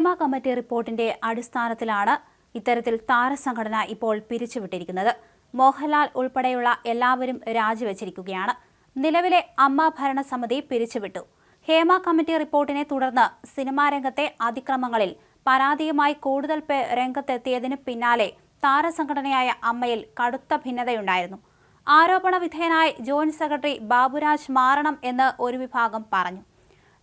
Hema committee റിപ്പോർട്ടിന്റെ അടിസ്ഥാനത്തിലാണ് ഇത്തരത്തിൽ താരസംഘടന ഇപ്പോൾ പിരിച്ചുവിട്ടിരിക്കുന്നത്. മോഹൻലാൽ ഉൾപ്പെടെയുള്ള എല്ലാവരും രാജിവെച്ചിരിക്കുകയാണ്. നിലവിലെ അമ്മ ഭരണസമിതി പിരിച്ചുവിട്ടു. ഹേമ കമ്മിറ്റി റിപ്പോർട്ടിനെ തുടർന്ന് സിനിമാ രംഗത്തെ അതിക്രമങ്ങളിൽ പരാതിയുമായി കൂടുതൽ പേർ രംഗത്തെത്തിയതിനു പിന്നാലെ താരസംഘടനയായ അമ്മയിൽ കടുത്ത ഭിന്നതയുണ്ടായിരുന്നു. ആരോപണ വിധേയനായി ജോയിന്റ് സെക്രട്ടറി ബാബുരാജ് മാറണം എന്ന് ഒരു വിഭാഗം പറഞ്ഞു.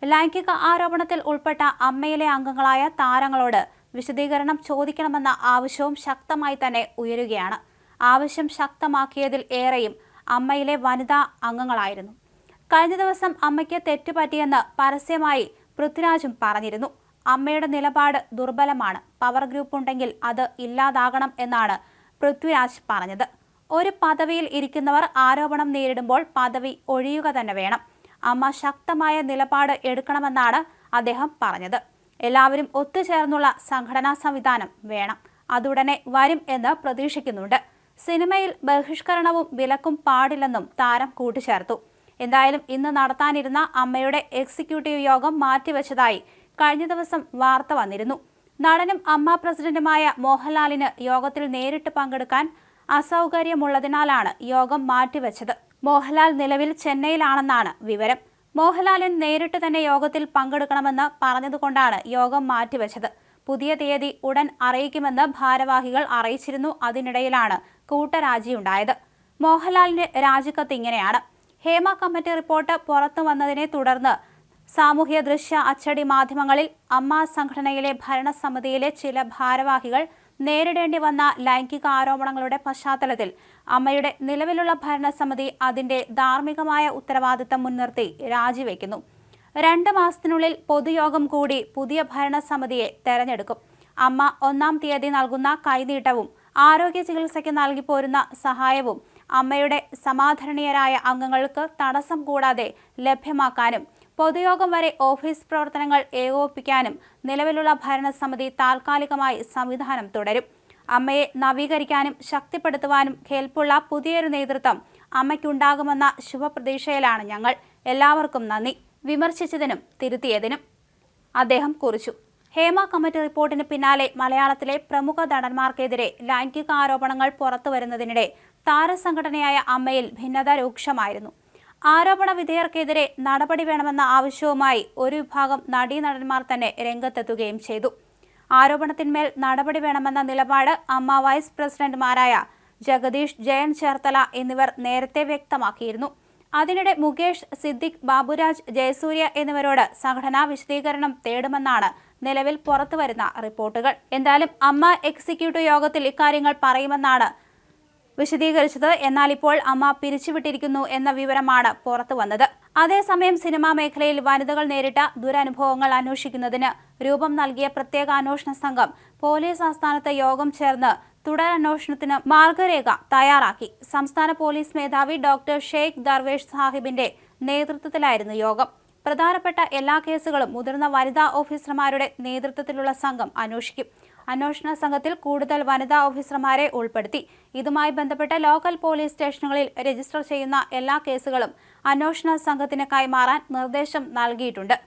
ലൈംഗിക ആരോപണത്തിൽ ഉൾപ്പെട്ട അമ്മയിലെ അംഗങ്ങളായ താരങ്ങളോട് വിശദീകരണം ചോദിക്കണമെന്ന ആവശ്യവും ശക്തമായി തന്നെ ഉയരുകയാണ്. ആവശ്യം ശക്തമാക്കിയതിൽ ഏറെയും അമ്മയിലെ വനിതാ അംഗങ്ങളായിരുന്നു. കഴിഞ്ഞ ദിവസം അമ്മയ്ക്ക് തെറ്റുപറ്റിയെന്ന് പരസ്യമായി പൃഥ്വിരാജും പറഞ്ഞിരുന്നു. അമ്മയുടെ നിലപാട് ദുർബലമാണ്. പവർ ഗ്രൂപ്പ് ഉണ്ടെങ്കിൽ അത് ഇല്ലാതാകണം എന്നാണ് പൃഥ്വിരാജ് പറഞ്ഞത്. ഒരു പദവിയിൽ ഇരിക്കുന്നവർ ആരോപണം നേരിടുമ്പോൾ പദവി ഒഴിയുക തന്നെ വേണം. അമ്മ ശക്തമായ നിലപാട് എടുക്കണമെന്നാണ് അദ്ദേഹം പറഞ്ഞത്. എല്ലാവരും ഒത്തുചേർന്നുള്ള സംഘടനാ സംവിധാനം വേണം. അതുടനെ വരും എന്ന് പ്രതീക്ഷിക്കുന്നുണ്ട്. സിനിമയിൽ ബഹിഷ്കരണവും വിലക്കും പാടില്ലെന്നും താരം കൂട്ടിച്ചേർത്തു. എന്തായാലും ഇന്ന് നടത്താനിരുന്ന അമ്മയുടെ എക്സിക്യൂട്ടീവ് യോഗം മാറ്റിവെച്ചതായി കഴിഞ്ഞ ദിവസം വാർത്ത വന്നിരുന്നു. നടനും അമ്മ പ്രസിഡന്റുമായ മോഹൻലാലിന് യോഗത്തിൽ നേരിട്ട് പങ്കെടുക്കാൻ അസൗകര്യമുള്ളതിനാലാണ് യോഗം മാറ്റിവെച്ചത്. മോഹൻലാൽ നിലവിൽ ചെന്നൈയിലാണെന്നാണ് വിവരം. മോഹൻലാലിന് നേരിട്ട് തന്നെ യോഗത്തിൽ പങ്കെടുക്കണമെന്ന് പറഞ്ഞതുകൊണ്ടാണ് യോഗം മാറ്റിവെച്ചത്. പുതിയ തീയതി ഉടൻ അറിയിക്കുമെന്ന് ഭാരവാഹികൾ അറിയിച്ചിരുന്നു. അതിനിടയിലാണ് കൂട്ടരാജിയുണ്ടായത് മോഹൻലാലിന്റെ രാജിക്കത്ത് ഇങ്ങനെയാണ്. ഹേമ കമ്മിറ്റി റിപ്പോർട്ട് പുറത്തു വന്നതിനെ തുടർന്ന് സാമൂഹ്യ ദൃശ്യ അച്ചടി മാധ്യമങ്ങളിൽ അമ്മ സംഘടനയിലെ ഭരണസമിതിയിലെ ചില ഭാരവാഹികൾ നേരിടേണ്ടി വന്ന ലൈംഗിക ആരോപണങ്ങളുടെ പശ്ചാത്തലത്തിൽ അമ്മയുടെ നിലവിലുള്ള ഭരണസമിതി അതിന്റെ ധാർമ്മികമായ ഉത്തരവാദിത്തം മുൻനിർത്തി രാജിവെക്കുന്നു. രണ്ട് മാസത്തിനുള്ളിൽ പൊതുയോഗം കൂടി പുതിയ ഭരണസമിതിയെ തെരഞ്ഞെടുക്കും. അമ്മ ഒന്നാം തീയതി നൽകുന്ന കൈനീട്ടവും ആരോഗ്യ ചികിത്സയ്ക്ക് നൽകി പോരുന്ന സഹായവും അമ്മയുടെ സമാധരണീയരായ അംഗങ്ങൾക്ക് തടസ്സം കൂടാതെ ലഭ്യമാക്കാനും പൊതുയോഗം വരെ ഓഫീസ് പ്രവർത്തനങ്ങൾ ഏകോപിപ്പിക്കാനും നിലവിലുള്ള ഭരണസമിതി താൽക്കാലികമായി സംവിധാനം തുടരും. അമ്മയെ നവീകരിക്കാനും ശക്തിപ്പെടുത്തുവാനും കേൾപ്പുള്ള പുതിയൊരു നേതൃത്വം അമ്മയ്ക്കുണ്ടാകുമെന്ന ശുഭപ്രതീക്ഷയിലാണ് ഞങ്ങൾ. എല്ലാവർക്കും നന്ദി. വിമർശിച്ചതിനും തിരുത്തിയതിനും. അദ്ദേഹം കുറിച്ചു. ഹേമ കമ്മിറ്റി റിപ്പോർട്ടിന് പിന്നാലെ മലയാളത്തിലെ പ്രമുഖ നടന്മാർക്കെതിരെ ലൈംഗിക ആരോപണങ്ങൾ പുറത്തുവരുന്നതിനിടെ താരസംഘടനയായ അമ്മയിൽ ഭിന്നത രൂക്ഷമായിരുന്നു. ആരോപണ വിധേയർക്കെതിരെ നടപടി വേണമെന്ന ആവശ്യവുമായി ഒരു വിഭാഗം നടീനടന്മാർ തന്നെ രംഗത്തെത്തുകയും ചെയ്തു. ആരോപണത്തിന്മേൽ നടപടി വേണമെന്ന നിലപാട് അമ്മ വൈസ് പ്രസിഡന്റുമാരായ ജഗദീഷ് ജയൻ ചേർത്തല എന്നിവർ നേരത്തെ വ്യക്തമാക്കിയിരുന്നു. അതിനിടെ മുകേഷ് സിദ്ദിഖ് ബാബുരാജ് ജയസൂര്യ എന്നിവരോട് സംഘടനാ വിശദീകരണം തേടുമെന്നാണ് നിലവിൽ പുറത്തുവരുന്ന റിപ്പോർട്ടുകൾ. എന്തായാലും അമ്മ എക്സിക്യൂട്ടീവ് യോഗത്തിൽ ഇക്കാര്യങ്ങൾ പറയുമെന്നാണ് വിശദീകരിച്ചത് എന്നാൽ ഇപ്പോൾ അമ്മ പിരിച്ചുവിട്ടിരിക്കുന്നു എന്ന വിവരമാണ് പുറത്തു വന്നത്. അതേസമയം സിനിമാ മേഖലയിൽ വനിതകൾ നേരിട്ട ദുരനുഭവങ്ങൾ അന്വേഷിക്കുന്നതിന് രൂപം നൽകിയ പ്രത്യേക അന്വേഷണ സംഘം പോലീസ് ആസ്ഥാനത്ത് യോഗം ചേർന്ന് തുടരന്വേഷണത്തിന് മാർഗരേഖ തയ്യാറാക്കി. സംസ്ഥാന പോലീസ് മേധാവി ഡോക്ടർ ഷെയ്ഖ് ദർവേഷ് സാഹിബിന്റെ നേതൃത്വത്തിലായിരുന്നു യോഗം. പ്രധാനപ്പെട്ട എല്ലാ കേസുകളും മുതിർന്ന വനിതാ ഓഫീസർമാരുടെ നേതൃത്വത്തിലുള്ള സംഘം അന്വേഷിക്കും. അന്വേഷണ സംഘത്തിൽ കൂടുതൽ വനിതാ ഓഫീസർമാരെ ഉൾപ്പെടുത്തി. ഇതുമായി ബന്ധപ്പെട്ട ലോക്കൽ പോലീസ് സ്റ്റേഷനുകളിൽ രജിസ്റ്റർ ചെയ്യുന്ന എല്ലാ കേസുകളും അന്വേഷണ സംഘത്തിന് കൈമാറാൻ നിർദ്ദേശം നൽകിയിട്ടുണ്ട്.